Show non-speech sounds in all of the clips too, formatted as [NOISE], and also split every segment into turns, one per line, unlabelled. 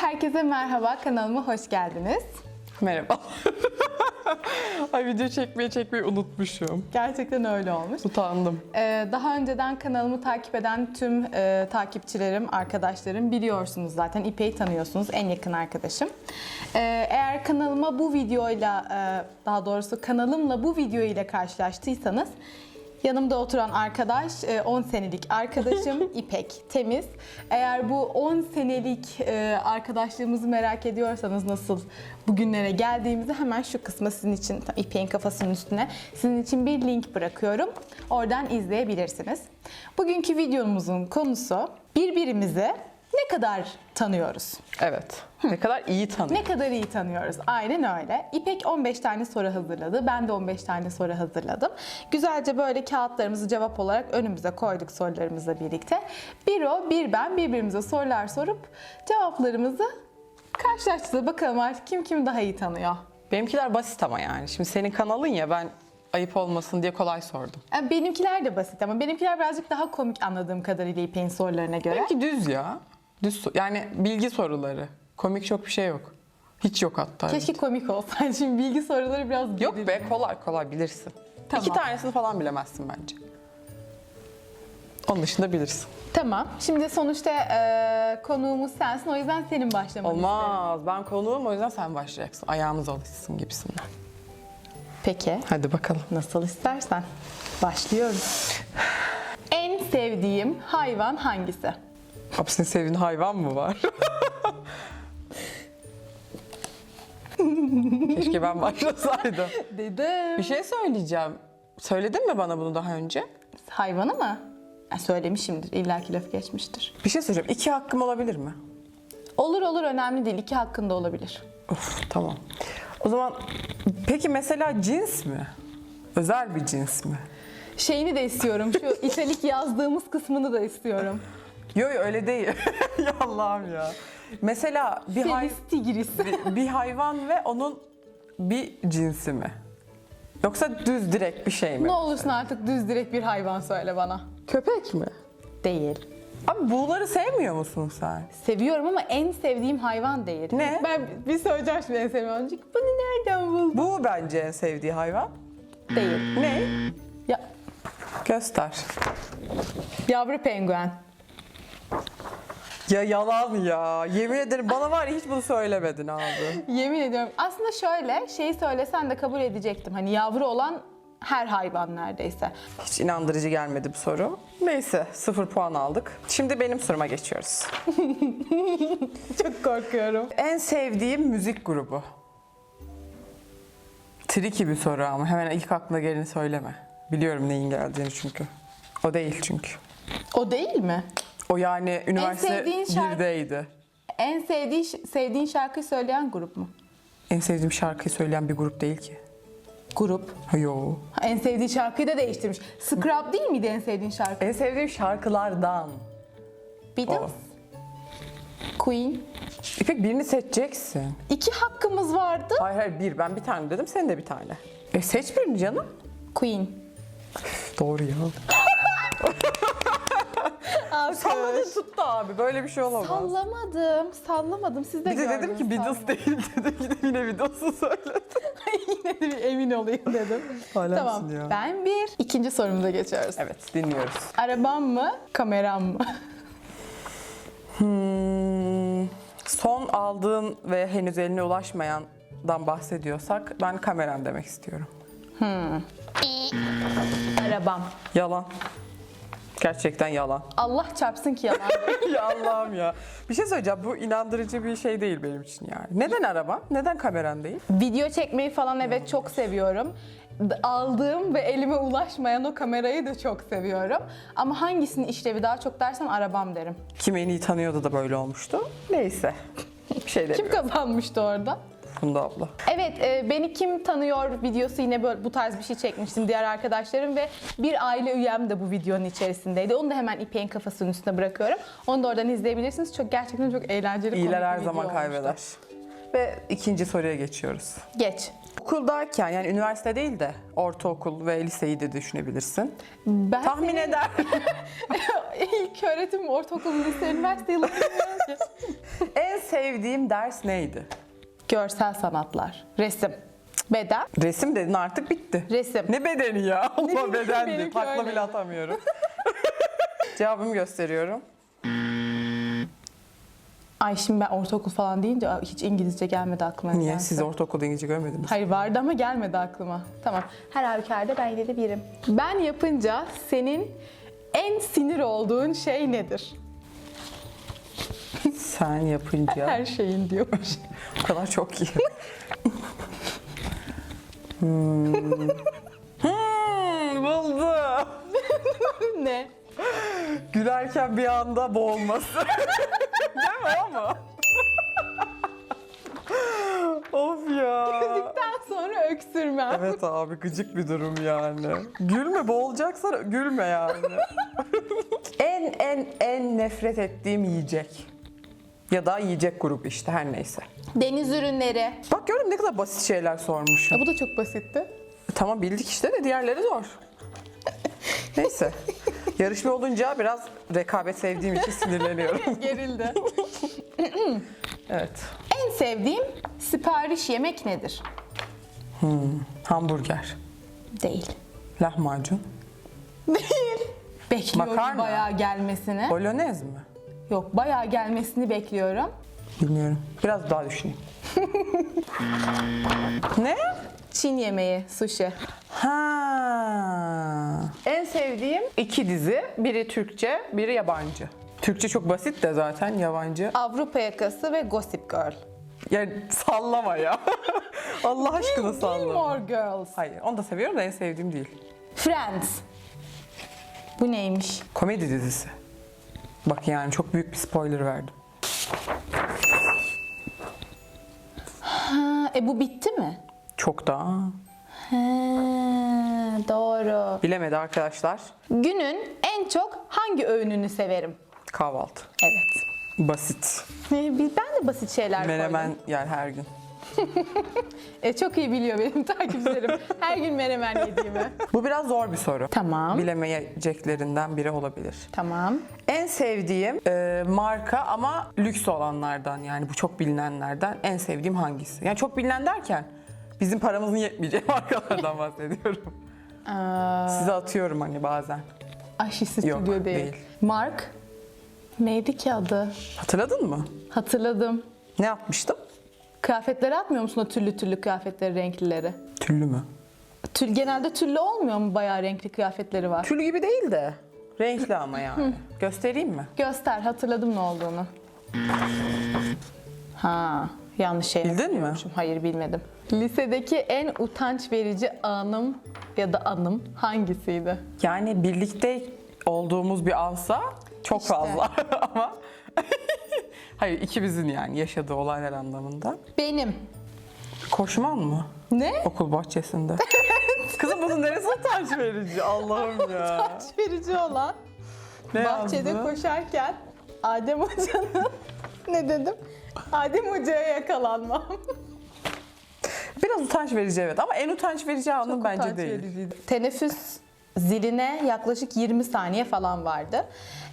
herkese merhaba. Kanalıma hoş geldiniz.
Merhaba. [LAUGHS] Ay video çekmeyi çekmeyi unutmuşum.
Gerçekten öyle olmuş.
Utandım.
Ee, daha önceden kanalımı takip eden tüm e, takipçilerim, arkadaşlarım biliyorsunuz zaten. İpek'i tanıyorsunuz, en yakın arkadaşım. Ee, eğer kanalıma bu videoyla, e, daha doğrusu kanalımla bu video ile karşılaştıysanız Yanımda oturan arkadaş e, 10 senelik arkadaşım [LAUGHS] İpek Temiz. Eğer bu 10 senelik e, arkadaşlığımızı merak ediyorsanız nasıl bugünlere geldiğimizi hemen şu kısma sizin için İpek'in kafasının üstüne sizin için bir link bırakıyorum. Oradan izleyebilirsiniz. Bugünkü videomuzun konusu birbirimizi ne kadar tanıyoruz?
Evet. Ne kadar iyi tanıdım.
Ne kadar iyi tanıyoruz. Aynen öyle. İpek 15 tane soru hazırladı. Ben de 15 tane soru hazırladım. Güzelce böyle kağıtlarımızı cevap olarak önümüze koyduk sorularımızla birlikte. Bir o, bir ben birbirimize sorular sorup cevaplarımızı karşılaştırdık. Bakalım artık kim kimi daha iyi tanıyor.
Benimkiler basit ama yani. Şimdi senin kanalın ya ben ayıp olmasın diye kolay sordum.
Yani benimkiler de basit ama benimkiler birazcık daha komik anladığım kadarıyla İpek'in sorularına göre.
Benimki düz ya. Düz so- yani bilgi soruları. Komik çok bir şey yok. Hiç yok hatta.
Keşke komik olsaydı. [LAUGHS] Şimdi bilgi soruları biraz
Yok
gelir.
be kolay kolay bilirsin.
Tamam.
İki tanesini falan bilemezsin bence. Onun dışında bilirsin.
Tamam. Şimdi sonuçta eee, konuğumuz sensin. O yüzden senin başlamanı isterim.
Olmaz. Ben konuğum o yüzden sen başlayacaksın. Ayağımız alışsın gibisinden.
Peki.
Hadi bakalım.
Nasıl istersen. Başlıyoruz. [SIGHS] En sevdiğim hayvan hangisi?
Abi senin sevdiğin hayvan mı var? Keşke ben başlasaydım.
Dedim.
Bir şey söyleyeceğim. Söyledin mi bana bunu daha önce?
Hayvanı mı? Ha, söylemişimdir. İlla ki laf geçmiştir.
Bir şey söyleyeceğim. İki hakkım olabilir mi?
Olur olur önemli değil. İki hakkında olabilir.
Of tamam. O zaman peki mesela cins mi? Özel bir cins mi?
Şeyini de istiyorum. Şu [LAUGHS] italik yazdığımız kısmını da istiyorum.
Yok yok öyle değil. [LAUGHS] ya Allah'ım ya. Mesela bir, hay-
Felis tigris.
bir, bir hayvan ve onun bir cinsi mi? Yoksa düz direkt bir şey mi?
ne olursun artık düz direkt bir hayvan söyle bana.
Köpek mi?
Değil.
Abi buğuları sevmiyor musun sen?
Seviyorum ama en sevdiğim hayvan değil.
Ne?
Ben bir söyleyeceğim şimdi en sevdiğim hayvan. Bunu nereden buldun?
Bu bence en sevdiği hayvan.
Değil.
Ne?
Ya,
Göster.
yavru penguen.
Ya yalan ya. Yemin ederim bana var ya hiç bunu söylemedin abi.
Yemin ediyorum. Aslında şöyle, şeyi söylesen de kabul edecektim. Hani yavru olan her hayvan neredeyse.
Hiç inandırıcı gelmedi bu soru. Neyse sıfır puan aldık. Şimdi benim soruma geçiyoruz. [LAUGHS]
Çok korkuyorum.
En sevdiğim müzik grubu. Tricky bir soru ama hemen ilk aklına geleni söyleme. Biliyorum neyin geldiğini çünkü. O değil çünkü.
O değil mi?
O yani üniversite
sevdiğin şarkı-
1'deydi.
En sevdiğin, sevdiğin şarkıyı söyleyen grup mu?
En sevdiğim şarkıyı söyleyen bir grup değil ki.
Grup.
Yo.
Ha, En sevdiği şarkıyı da değiştirmiş. Scrub değil miydi en sevdiğin şarkı?
En sevdiğim şarkılardan.
Beatles. Queen.
İpek birini seçeceksin.
İki hakkımız vardı.
Hayır hayır bir. Ben bir tane dedim. Sen de bir tane. E seç birini canım.
Queen.
Doğru ya. [LAUGHS] Salladın tuttu abi. Böyle bir şey olamaz.
Sallamadım, sallamadım. Siz de
Bir de dedim
gördünüz,
ki Beatles
sallamadım.
değil dedim. [LAUGHS] Yine, yine Beatles'ı söyledim. [LAUGHS]
Yine de bir emin olayım dedim. [LAUGHS]
Alemsin
tamam,
ya.
ben bir. İkinci sorumuza geçiyoruz.
Evet dinliyoruz.
Arabam mı, kameram mı?
Hmm, son aldığın ve henüz eline ulaşmayandan bahsediyorsak ben kameram demek istiyorum.
Arabam.
Yalan. Gerçekten yalan.
Allah çarpsın ki yalan. [LAUGHS]
ya Allah'ım ya. Bir şey söyleyeceğim. Bu inandırıcı bir şey değil benim için yani. Neden araba? Neden kameran değil?
Video çekmeyi falan evet çok seviyorum. Aldığım ve elime ulaşmayan o kamerayı da çok seviyorum. Ama hangisinin işlevi daha çok dersen arabam derim.
Kim en iyi tanıyordu da böyle olmuştu. Neyse. Bir şey
Kim kazanmıştı orada?
Funda abla.
Evet, e, beni kim tanıyor videosu yine böyle bu tarz bir şey çekmiştim diğer arkadaşlarım ve bir aile üyem de bu videonun içerisindeydi. Onu da hemen İpek'in kafasının üstüne bırakıyorum. Onu da oradan izleyebilirsiniz. Çok gerçekten çok eğlenceli komik
İyiler
bir
her
video
zaman
olmuştu.
kaybeder. Ve ikinci soruya geçiyoruz.
Geç.
Okuldayken yani üniversite değil de ortaokul ve liseyi de düşünebilirsin.
Ben
Tahmin
senin
eder. [LAUGHS]
ilk öğretim, ortaokul, lise, üniversite bilmiyorum
En sevdiğim ders neydi?
Görsel sanatlar. Resim. Beden.
Resim dedin artık bitti.
Resim.
Ne bedeni ya? Allah bedendi. Takla bile atamıyorum. [LAUGHS] Cevabımı gösteriyorum.
Ay şimdi ben ortaokul falan deyince hiç İngilizce gelmedi aklıma.
Niye?
nedense.
Siz ortaokulda İngilizce görmediniz.
Hayır vardı ama gelmedi aklıma. Tamam. Her halükarda ben yine de birim. Ben yapınca senin en sinir olduğun şey nedir? [LAUGHS]
Sen yapınca
Her şeyin diyormuş.
o kadar çok iyi. hmm. Hmm, buldum. [LAUGHS]
ne?
Gülerken bir anda boğulması. [LAUGHS] Değil mi ama? of ya.
Güldükten sonra öksürmem.
Evet abi gıcık bir durum yani. Gülme boğulacaksan gülme yani. en en en nefret ettiğim yiyecek. Ya da yiyecek grubu işte her neyse.
Deniz ürünleri.
Bak gördün ne kadar basit şeyler sormuşum.
Ya bu da çok basitti.
Tamam bildik işte de diğerleri zor. Neyse. Yarışma olunca biraz rekabet sevdiğim için sinirleniyorum. [LAUGHS]
Gerildi. [LAUGHS]
Evet.
en sevdiğim sipariş yemek nedir?
Hamburger,
Değil.
lahmacun,
Değil. Bekliyorum
Makarna.
bayağı gelmesini.
bolognese mi?
Yok bayağı gelmesini bekliyorum.
Bilmiyorum. Biraz daha düşüneyim. [LAUGHS] ne?
Çin yemeği, sushi.
Ha. En sevdiğim iki dizi. Biri Türkçe, biri yabancı. Türkçe çok basit de zaten yabancı.
Avrupa Yakası ve Gossip Girl.
Ya sallama ya. [LAUGHS] Allah aşkına sallama.
Gilmore Girls.
Hayır, onu da seviyorum da en sevdiğim değil.
Friends. Bu neymiş?
Komedi dizisi. Bak yani çok büyük bir spoiler verdim.
Ha, e bu bitti mi?
Çok da
He, doğru.
bilemedi arkadaşlar.
Günün en çok hangi öğününü severim?
Kahvaltı.
Evet.
Basit. [LAUGHS]
Ben de basit şeyler
Menemen
koydum.
yer her gün. [LAUGHS]
E, çok iyi biliyor benim [LAUGHS] takipçilerim. Her gün menemen yediğimi.
Bu biraz zor bir soru.
Tamam.
Bilemeyeceklerinden biri olabilir.
Tamam.
En sevdiğim e, marka ama lüks olanlardan yani bu çok bilinenlerden en sevdiğim hangisi? Yani çok bilinen derken bizim paramızın yetmeyeceği [LAUGHS] markalardan bahsediyorum.
Aa,
Size atıyorum hani bazen.
Stüdyo
Yok,
değil.
değil.
Mark. Neydi ki adı?
Hatırladın mı?
Hatırladım.
Ne yapmıştım?
Kıyafetleri atmıyor musun o türlü türlü kıyafetleri, renklileri?
Tüllü mü?
Tül, genelde tüllü olmuyor mu bayağı renkli kıyafetleri var?
Tül gibi değil de renkli ama yani. Göstereyim mi?
Göster, hatırladım ne olduğunu. Ha, yanlış şey
Bildin mi?
Hayır bilmedim. Lisedeki en utanç verici anım ya da anım hangisiydi?
Yani birlikte olduğumuz bir ansa çok
İşte.
fazla [LAUGHS] ama hayır ikimizin yani yaşadığı olaylar anlamında.
Benim.
Koşman mı?
Ne?
Okul bahçesinde. [LAUGHS] Kızım bunun neresi utanç verici Allah'ım ya.
Utanç verici olan
Ne
bahçede
yazdı?
koşarken Adem Hoca'nın [LAUGHS] ne dedim? Adem Hoca'ya yakalanmam.
Biraz utanç verici evet ama en utanç verici anım bence
Utanç
değil.
vericiydi. Teneffüs ziline yaklaşık 20 saniye falan vardı.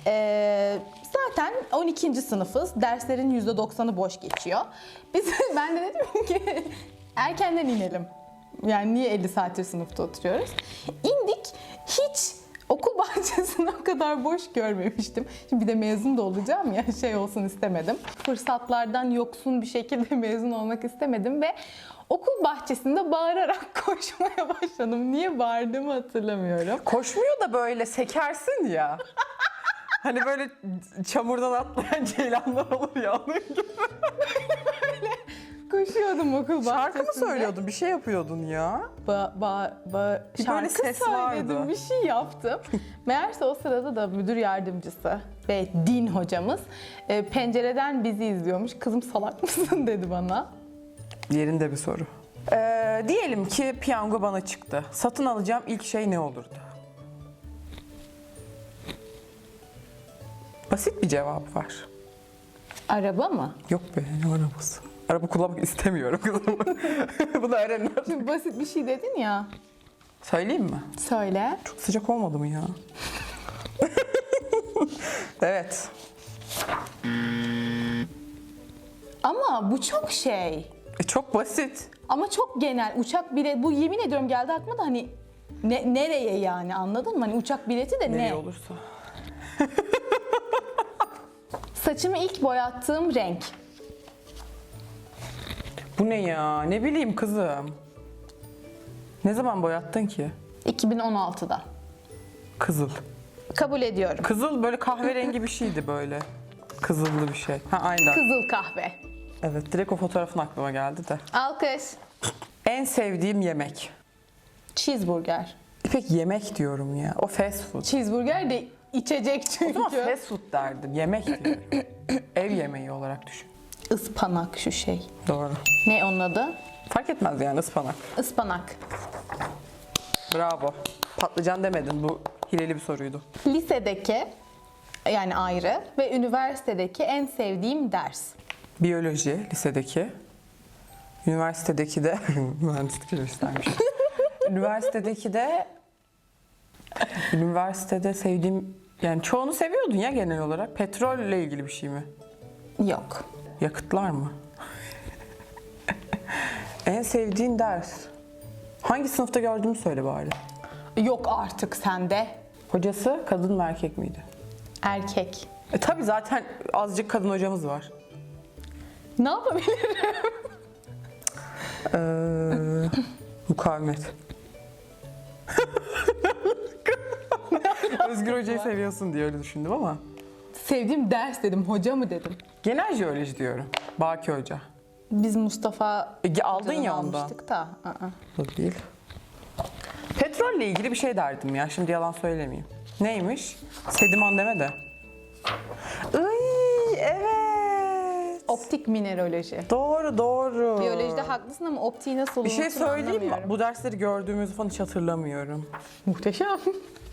Ee, zaten 12. sınıfız. Derslerin %90'ı boş geçiyor. Biz, [LAUGHS] ben de dedim ki erkenden inelim. Yani niye 50 saattir sınıfta oturuyoruz? İndik. Hiç okul [LAUGHS] bahçesini o kadar boş görmemiştim. Şimdi bir de mezun da olacağım ya şey olsun istemedim. Fırsatlardan yoksun bir şekilde [LAUGHS] mezun olmak istemedim ve okul bahçesinde bağırarak [LAUGHS] koşmaya başladım. Niye bağırdığımı hatırlamıyorum.
Koşmuyor da böyle sekersin ya. Hani böyle çamurdan atlayan ceylanlar olur ya onun gibi.
Koşuyordum okul bahçesinde.
Şarkı mı söylüyordun? Bir şey yapıyordun ya.
Ba, ba, ba,
Bir
şarkı
böyle ses
söyledim,
vardı.
bir şey yaptım. [LAUGHS] Meğerse o sırada da müdür yardımcısı ve din hocamız e, pencereden bizi izliyormuş. Kızım salak mısın [LAUGHS] dedi bana.
Yerinde bir soru. Ee, diyelim ki piyango bana çıktı. Satın alacağım ilk şey ne olurdu? Basit bir cevap var.
Araba mı?
Yok be ne arabası? Araba kullanmak istemiyorum kızım. [LAUGHS] Bunu öğrenin.
Şimdi basit bir şey dedin ya.
Söyleyeyim mi?
Söyle.
Çok sıcak olmadı mı ya? [LAUGHS] evet.
Ama bu çok şey.
E, çok basit.
Ama çok genel. Uçak bileti bu yemin ediyorum geldi aklıma da hani ne, nereye yani anladın mı? Hani uçak bileti de
Nereye
ne?
olursa. [LAUGHS]
Saçımı ilk boyattığım renk.
Bu ne ya? Ne bileyim kızım. Ne zaman boyattın ki?
2016'da.
Kızıl.
Kabul ediyorum.
Kızıl böyle kahverengi bir şeydi böyle. Kızıllı bir şey. Ha aynen.
Kızıl kahve.
Evet direkt o fotoğrafın aklıma geldi de.
Alkış.
En sevdiğim yemek.
Cheeseburger.
İpek yemek diyorum ya. O fast food.
Cheeseburger de içecek
O zaman
çünkü.
fast food derdim. Yemek diyorum. Ev yemeği olarak düşün.
Ispanak şu şey.
Doğru.
Ne onun adı?
Fark etmez yani ıspanak.
Ispanak.
Bravo. Patlıcan demedin. Bu hileli bir soruydu.
Lisedeki yani ayrı ve üniversitedeki en sevdiğim ders.
Biyoloji lisedeki. Üniversitedeki de [LAUGHS] mühendislik üniversiteymiş. [LAUGHS] Üniversitedeki de üniversitede sevdiğim yani çoğunu seviyordun ya genel olarak. Petrolle ilgili bir şey mi?
Yok.
Yakıtlar mı? [LAUGHS] en sevdiğin ders. Hangi sınıfta gördüğümü söyle bari.
Yok artık sende.
Hocası kadın mı erkek miydi?
Erkek.
E tabi zaten azıcık kadın hocamız var.
Ne yapabilirim?
Ee, mukavemet. [LAUGHS] Özgür Hoca'yı seviyorsun diye öyle düşündüm ama.
Sevdiğim ders dedim, hoca mı dedim.
Genel jeoloji diyorum. Baki Hoca.
Biz Mustafa
E, aldın
hocadan
ya ondan.
almıştık da. ı-ı.
O değil. Petrolle ilgili bir şey derdim ya. Şimdi yalan söylemeyeyim. Neymiş? Sediman deme de. Evet.
Optik mineraloji.
Doğru doğru.
Biyolojide haklısın ama optiği nasıl
Bir şey söyleyeyim mi?
anlamıyorum.
Bu dersleri gördüğümüzü falan hiç hatırlamıyorum.
Muhteşem.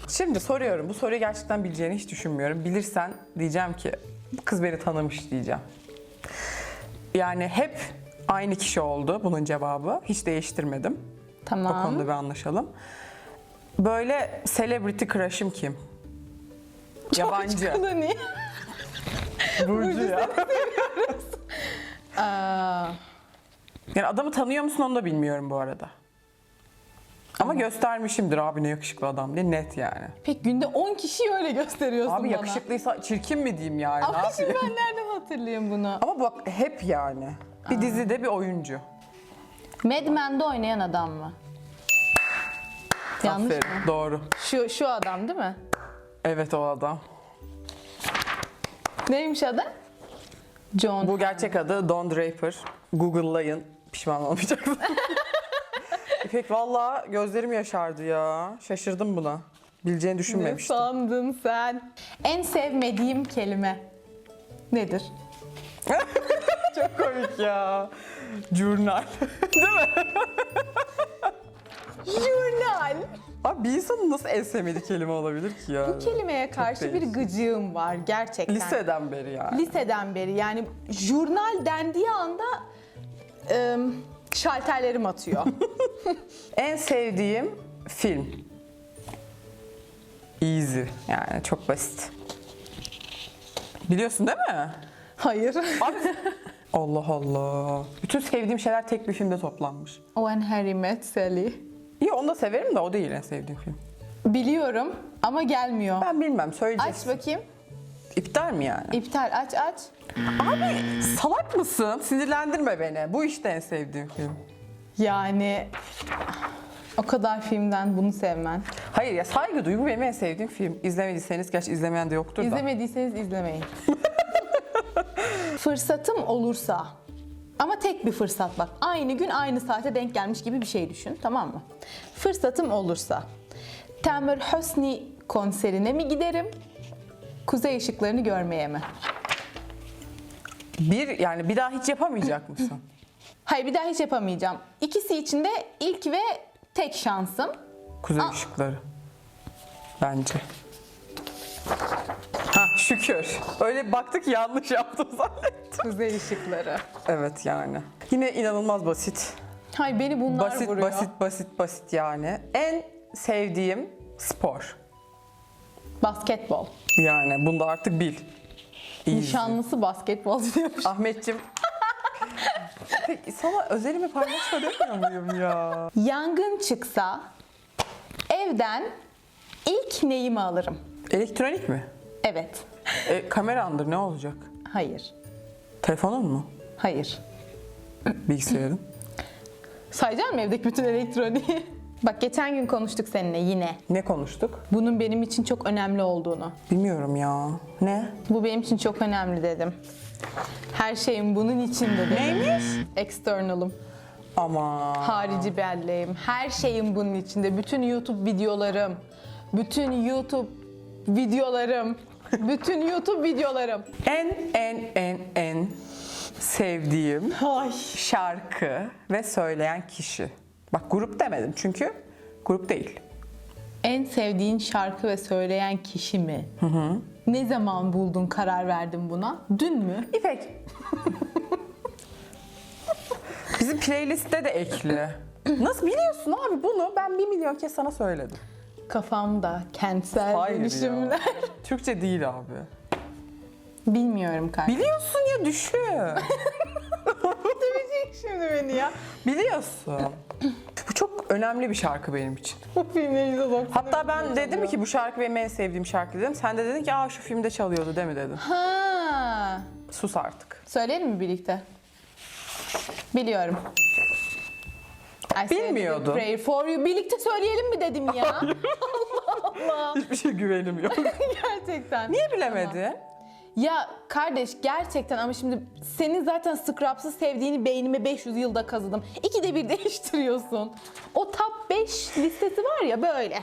Şimdi soruyorum. Bu soruyu gerçekten bileceğini hiç düşünmüyorum. Bilirsen diyeceğim ki bu kız beni tanımış diyeceğim. Yani hep aynı kişi oldu bunun cevabı. Hiç değiştirmedim. O
Tamam.
konuda bir anlaşalım. Böyle celebrity crush'ım kim? Yabancı. [LAUGHS]
Clooney. [LAUGHS]
Burcu ya. [LAUGHS]
Aa,
Yani adamı tanıyor musun onu da bilmiyorum bu arada. Ama göstermişimdir abi ne yakışıklı adam diye net yani.
pek günde 10 kişiyi öyle gösteriyorsun
Abi
bana.
yakışıklıysa çirkin mi diyeyim yani ne
Ama şimdi
yapayım?
ben nereden hatırlayayım bunu? [LAUGHS]
Ama bak hep yani. Bir dizide bir oyuncu.
Mad Men'de oynayan adam mı? Yanlış
Aferin,
mı?
Doğru.
Şu, şu adam değil mi?
Evet o adam.
Neymiş adı? John.
Bu gerçek adı Don Draper. Google'layın. Pişman olmayacaksın. [LAUGHS] İpek valla gözlerim yaşardı ya. Şaşırdım buna. Bileceğini
ne
düşünmemiştim.
sandın sen? En sevmediğim kelime nedir? [LAUGHS]
Çok komik ya. Jurnal. [LAUGHS]
Jurnal.
Abi bir insanın nasıl en sevmediği kelime olabilir ki ya?
Bu kelimeye karşı bir gıcığım var gerçekten.
Liseden beri yani.
Liseden beri yani jurnal dendiği anda ım, şalterlerim atıyor. [LAUGHS]
En sevdiğim film. Easy. Yani çok basit. Biliyorsun değil mi?
Hayır.
Abi [LAUGHS] Allah Allah. Bütün sevdiğim şeyler tek bir filmde toplanmış.
When Harry Met Sally.
İyi onu da severim de o değil en sevdiğim film.
Biliyorum ama gelmiyor.
Ben bilmem
Aç
söyleyeceksin.
bakayım.
İptal mi yani?
İptal aç aç.
Abi salak mısın? Sinirlendirme beni. Bu işte en sevdiğim film.
Yani o kadar filmden bunu sevmen.
Hayır ya saygı duy. Bu benim en sevdiğim film. İzlemediyseniz gerçi izlemeyen de yoktur da.
İzlemediyseniz izlemeyin. [LAUGHS] Fırsatım olursa ama tek bir fırsat bak. Aynı gün aynı saate denk gelmiş gibi bir şey düşün tamam mı? Fırsatım olursa Tamer Hosni konserine mi giderim? Kuzey ışıklarını görmeye mi?
Bir yani bir daha hiç yapamayacak mısın? [CLEARS THROAT]
Hayır bir daha hiç yapamayacağım. İkisi için de ilk ve tek şansım.
Kuzey
Aa.
ışıkları. Bence. Ha şükür. Öyle baktık yanlış yaptım [LAUGHS] zannettim.
Kuzey ışıkları.
Evet yani. Yine inanılmaz basit.
Hay beni bunlar
basit
vuruyor.
basit basit basit yani. En sevdiğim spor.
Basketbol.
Yani bunu da artık bil. Easy.
Nişanlısı basketbolcu [LAUGHS] diyormuş.
Ahmetçim [LAUGHS] Peki sana özelimi paylaşma demiyor muyum ya?
Yangın çıksa evden ilk neyimi alırım?
Elektronik mi?
Evet.
E, kamerandır ne olacak?
Hayır.
Telefonun mu?
Hayır.
Bilgisayarın? [CLEARS THROAT]
Sayacağım mı evdeki bütün elektroniği? [LAUGHS] Bak geçen gün konuştuk seninle yine.
Ne konuştuk?
Bunun benim için çok önemli olduğunu.
Bilmiyorum ya. Ne?
Bu benim için çok önemli dedim. Her şeyim bunun içinde dedim.
Neymiş?
External'ım.
Ama
Harici belleğim. Her şeyim bunun içinde. Bütün YouTube videolarım. Bütün YouTube videolarım. Bütün YouTube videolarım.
en en en en sevdiğim
Ay.
şarkı ve söyleyen kişi. Bak grup demedim çünkü grup değil.
En sevdiğin şarkı ve söyleyen kişi mi? Ne zaman buldun, karar verdin buna? Dün mü?
İpek. Bizim playlistte de ekli. Nasıl biliyorsun abi bunu? Ben bir milyon kez sana söyledim.
Kafamda kentsel dönüşümler.
ya. [LAUGHS] Türkçe değil abi.
Bilmiyorum kanka.
Biliyorsun ya düşün. [LAUGHS]
Dövecek şimdi beni ya.
Biliyorsun. Bu çok önemli bir şarkı benim için.
Bu filmleri %90'ı
Hatta ben dedim ki bu şarkı benim en sevdiğim şarkı dedim. Sen de dedin ki aa şu filmde çalıyordu değil mi dedin.
Ha.
Sus artık.
Söyleyelim mi birlikte? Biliyorum. I a Prayer for you. Birlikte söyleyelim mi dedim ya? [LAUGHS] Allah Allah.
Hiçbir şey güvenim yok. [LAUGHS]
Gerçekten.
Niye bilemedin?
Ya kardeş gerçekten ama şimdi senin zaten Scrubs'ı sevdiğini beynime 500 yılda kazıdım. İkide bir [LAUGHS] değiştiriyorsun. O top 5 listesi var ya böyle.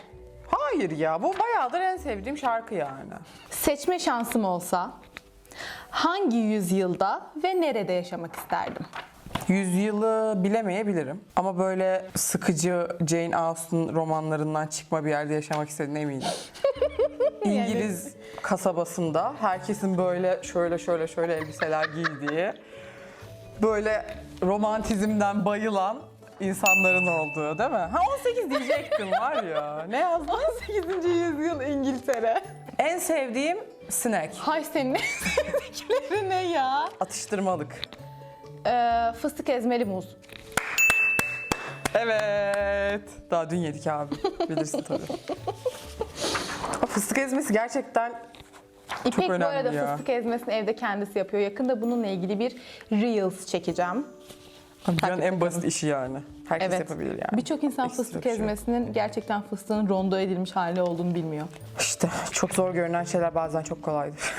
Hayır ya bu bayağıdır en sevdiğim şarkı yani.
Seçme şansım olsa hangi yüzyılda ve nerede yaşamak isterdim?
Yüzyılı bilemeyebilirim. Ama böyle sıkıcı Jane Austen romanlarından çıkma bir yerde yaşamak istediğine eminim. [LAUGHS] İngiliz kasabasında herkesin böyle şöyle şöyle şöyle elbiseler giydiği, böyle romantizmden bayılan insanların olduğu değil mi? Ha 18 diyecektim var ya. Ne yazdın?
18. yüzyıl İngiltere.
En sevdiğim snack.
Hay senin sevdikleri ne ya?
Atıştırmalık.
Ee, fıstık ezmeli muz.
Evet. Daha dün yedik abi. Bilirsin tabii. O fıstık ezmesi gerçekten
İpek bu
önemli
arada
ya.
fıstık ezmesini evde kendisi yapıyor. Yakında bununla ilgili bir Reels çekeceğim.
dünyanın en basit işi yani. Herkes
Evet.
yapabilir yani.
Birçok insan
Ekstra
fıstık
bir şey yok.
ezmesinin gerçekten fıstığın rondo edilmiş hali olduğunu bilmiyor.
İşte çok zor görünen şeyler bazen çok kolaydır. [LAUGHS]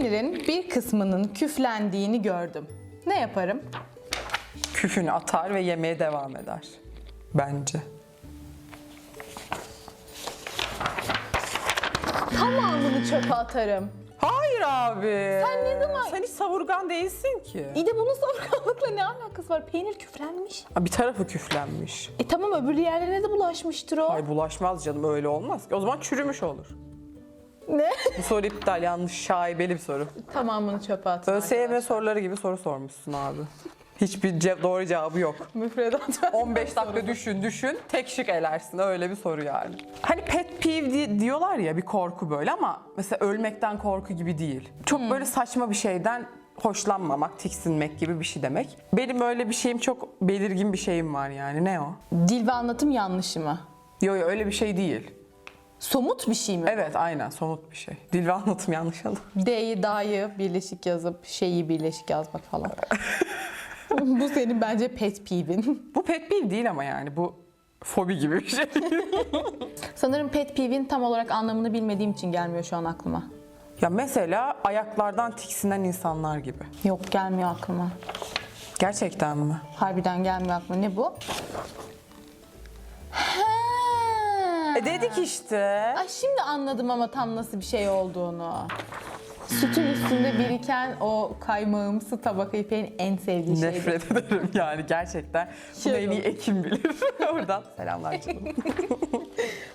Peynirin bir kısmının küflendiğini gördüm. Ne yaparım?
Küfünü atar ve yemeye devam eder. Bence.
Tamamını çöpe atarım.
Hayır abi.
Sen ne zaman-
Sen hiç savurgan değilsin ki.
İyi de bunun savurganlıkla ne alakası var? Peynir küflenmiş.
Ha, Bir tarafı küflenmiş.
E tamam öbür yerlerine de bulaşmıştır o.
Ay bulaşmaz canım öyle olmaz ki. O zaman çürümüş olur.
Ne?
Bu soru iptal yanlış şaibeli bir soru.
Tamamını çöpe atın.
ÖSYM soruları gibi soru sormuşsun abi. Hiçbir ce- doğru cevabı yok.
Müfredat.
15 dakika düşün düşün tek şık elersin öyle bir soru yani. Hani pet peeve di- diyorlar ya bir korku böyle ama mesela ölmekten korku gibi değil. Çok böyle saçma bir şeyden hoşlanmamak, tiksinmek gibi bir şey demek. Benim öyle bir şeyim çok belirgin bir şeyim var yani. Ne o?
Dil ve anlatım yanlışı mı?
Yo yo öyle bir şey değil.
Somut bir şey mi?
Evet aynen somut bir şey. Dil ve anlatım yanlış alın. [LAUGHS]
D'yi da'yı birleşik yazıp şeyi birleşik yazmak falan. [LAUGHS] Bu senin bence pet peeve'in.
Bu pet peeve değil ama yani bu fobi gibi bir şey. [LAUGHS]
Sanırım pet peeve'in tam olarak anlamını bilmediğim için gelmiyor şu an aklıma.
ya mesela ayaklardan tiksinen insanlar gibi.
Yok gelmiyor aklıma.
Gerçekten mi?
Harbiden gelmiyor aklıma. Ne bu? Ha.
E dedik işte.
Ay şimdi anladım ama tam nasıl bir şey olduğunu. Sütün üstünde biriken o kaymağımsı tabaka ipeğin en sevdiği şeydi.
Nefret ederim yani gerçekten. Bunu en iyi
Şey
Ekim bilir. [LAUGHS] Oradan selamlar canım. [LAUGHS]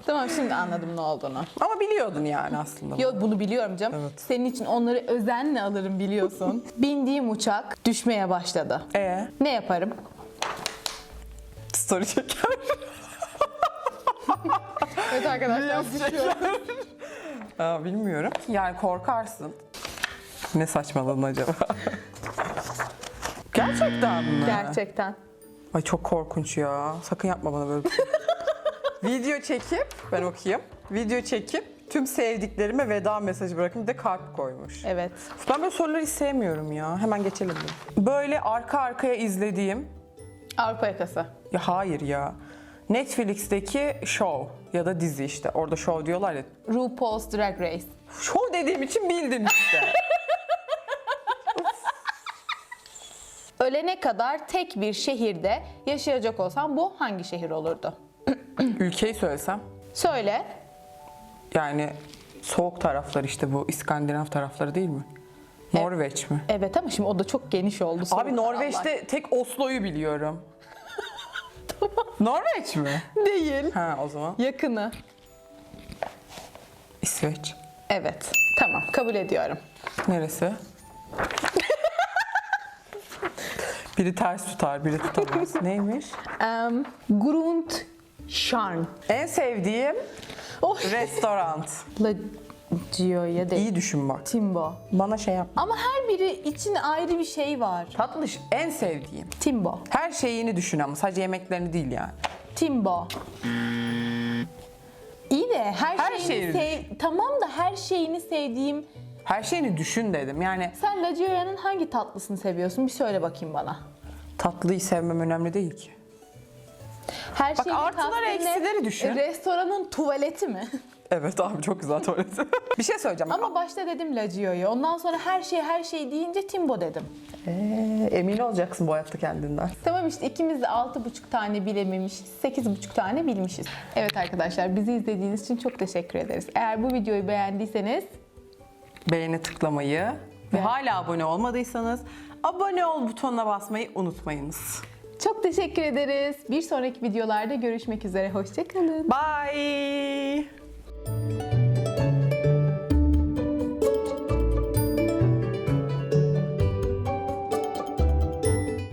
Tamam şimdi anladım ne olduğunu.
Ama biliyordun yani aslında.
Yo bunu biliyorum canım.
Evet.
Senin için onları özenle alırım biliyorsun. [LAUGHS] Bindiğim uçak düşmeye başladı.
E
Ne yaparım?
story çeker. [LAUGHS]
Evet arkadaşlar
Aa, bilmiyorum. Yani korkarsın. Ne saçmaladın acaba? Gerçekten mi?
Gerçekten.
Ay çok korkunç ya. Sakın yapma bana böyle bir şey. [LAUGHS] Video çekip, ben okuyayım. Video çekip tüm sevdiklerime veda mesajı bırakın. Bir de kalp koymuş.
Evet.
Ben böyle soruları hiç sevmiyorum ya. Hemen geçelim. Böyle arka arkaya izlediğim,
Avrupa yakası.
ya hayır ya. Netflix'teki show ya da dizi işte. Orada show diyorlar ya.
RuPaul's Drag Race.
Show dediğim için bildin işte.
Ölene kadar tek bir şehirde yaşayacak olsam bu hangi şehir olurdu?
Ülkeyi söylesem.
Söyle.
Yani soğuk taraflar işte bu İskandinav tarafları değil mi? Norveç mi?
Evet ama şimdi o da çok geniş oldu.
Abi Norveç'te tek Oslo'yu biliyorum. Norveç mi?
Değil.
Ha o zaman
Yakını.
İsveç.
Evet. Tamam kabul ediyorum.
Neresi? biri ters tutar, biri tutamaz. [LAUGHS] Neymiş?
Um, Grundscharn.
En sevdiğim restoran.
La Gioia değil.
İyi düşün bak.
Timbo.
Bana şey yap.
Ama her biri için ayrı bir şey var.
Tatlış en sevdiğim.
Timbo.
Her şeyini düşün ama sadece yemeklerini değil yani.
Timbo. İyi de her,
Her
şeyini
şeyini
sev... Tamam da her şeyini sevdiğim...
Her şeyini düşün dedim. Yani
Sen La Gioia'nın hangi tatlısını seviyorsun? Bir söyle bakayım bana.
tatlıyı sevmem önemli değil ki.
Her
Bak, artıları, eksileri düşün.
Restoranın tuvaleti mi? [LAUGHS]
Evet abi çok güzel tuvalet. [LAUGHS] bir şey söyleyeceğim.
Ama başta dedim La Gioia. Ondan sonra her şey her şey deyince Timbo dedim.
Ee, emin olacaksın bu hayatta kendinden.
Tamam işte ikimiz de 6,5 tane bilememişiz. 8,5 tane bilmişiz. Evet arkadaşlar bizi izlediğiniz için çok teşekkür ederiz. Eğer bu videoyu beğendiyseniz
Beğeni tıklamayı ve hala abone olmadıysanız abone ol butonuna basmayı unutmayınız.
çok teşekkür ederiz. Bir sonraki videolarda görüşmek üzere. Hoşçakalın.
Bye. Música